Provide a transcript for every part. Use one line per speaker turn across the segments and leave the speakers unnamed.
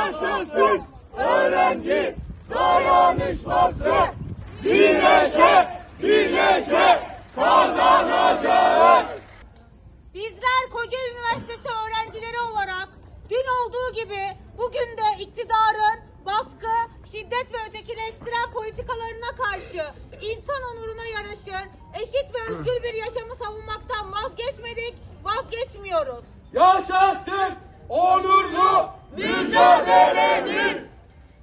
Yaşasın öğrenci dayanışması. Birleşe, birleşe kazanacağız.
Bizler Kocaeli Üniversitesi öğrencileri olarak dün olduğu gibi bugün de iktidarın baskı, şiddet ve ötekileştiren politikalarına karşı insan onuruna yaraşır, eşit ve özgür bir yaşamı savunmaktan vazgeçmedik, vazgeçmiyoruz.
Yaşasın onurlu mücadelemiz.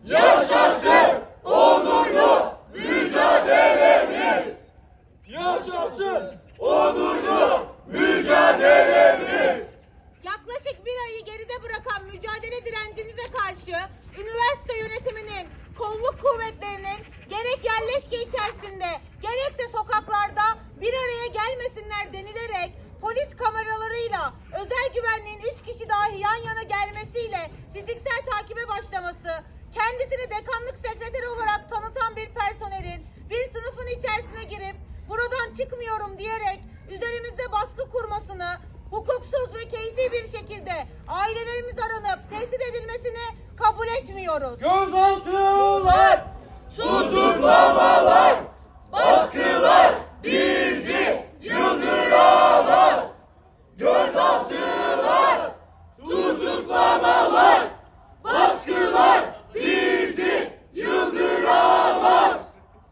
Yaşasın onurlu mücadelemiz. Yaşasın onurlu mücadelemiz.
Yaklaşık bir ayı geride bırakan mücadele direncimize karşı üniversite yönetiminin, kolluk kuvvetlerinin gerek yerleşke içerisinde gerekse sokaklarda bir araya gelmesinler denilerek polis kameralarıyla özel güvenliğin 3 kişi dahi yan yana gelmesiyle fiziksel takibe başlaması, kendisini dekanlık sekreteri olarak tanıtan bir personelin bir sınıfın içerisine girip buradan çıkmıyorum diyerek üzerimizde baskı kurmasını, hukuksuz ve keyfi bir şekilde ailelerimiz aranıp tehdit edilmesini kabul etmiyoruz.
Tutuklamalar,